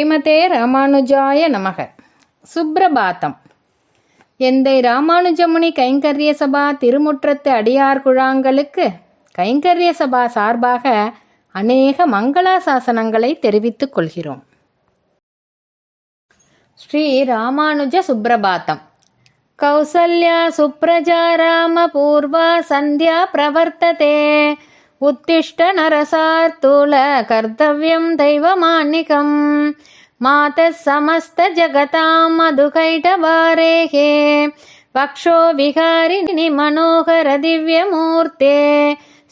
ஸ்ரீமதே ராமானுஜாய நமக. சுப்ரபாதம் எந்தை ராமானுஜமுனி கைங்கரிய சபா திருமுற்றத்து அடியார் குழாங்களுக்கு கைங்கரிய சபா சார்பாக அநேக மங்களாசாசனங்களை தெரிவித்துக் கொள்கிறோம். ஸ்ரீ ராமானுஜ சுப்ரபாதம் கௌசல்யா சுப்ரஜா ராம பூர்வா சந்தியா பிரவர்த்ததே. उत्तिष्ठ नरसार्तुलकर्तव्यं दैवमान्निकम् मातः समस्तजगतां मधुकैटवारेः मधुकैटबारेः पक्षो विहारिणि मनोहर दिव्यमूर्ते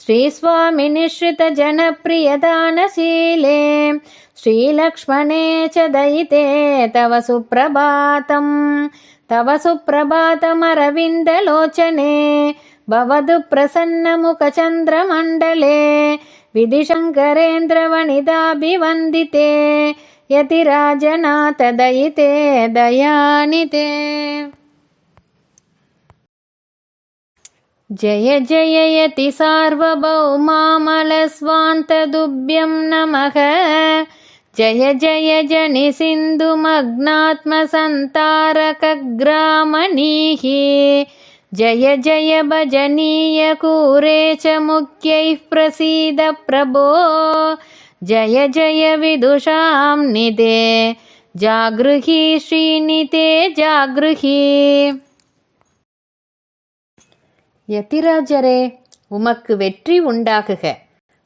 श्रीस्वामिनिश्रितजनप्रियदानशीले श्रीलक्ष्मणे च दयिते तव सुप्रभातम् तव सुप्रभातमरविन्दलोचने भवतु प्रसन्नमुखचन्द्रमण्डले विधिशङ्करेन्द्रवनिताभिवन्दिते यतिराजनाथ दयिते दयानिते। जय जय यति सार्वभौमामलस्वान्तदुभ्यं नमः। जय जय जनिसिन्धुमग्नात्मसन्तारकग्रामणीः जय जय भजनीयकूरे च मुख्यैः प्रसीद प्रभो जय जय विदुषां निदे जागृही श्रीनिते जागृही யதிராஜரே உமக்கு வெற்றி உண்டாகுக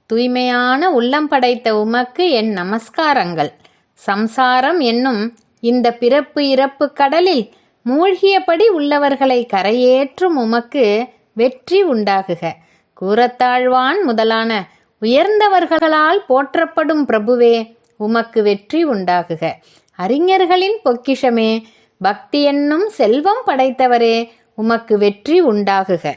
தூய்மையான உள்ளம் படைத்த உமக்கு என் நமஸ்காரங்கள் சம்சாரம் என்னும் இந்த பிறப்பு இறப்பு கடலில் மூழ்கியபடி உள்ளவர்களை கரையேற்றும் உமக்கு வெற்றி உண்டாகுக. கூறத்தாழ்வான் முதலான உயர்ந்தவர்களால் போற்றப்படும் பிரபுவே உமக்கு வெற்றி உண்டாகுக. அறிஞர்களின் பொக்கிஷமே பக்தி என்னும் செல்வம் படைத்தவரே உமக்கு வெற்றி உண்டாகுக.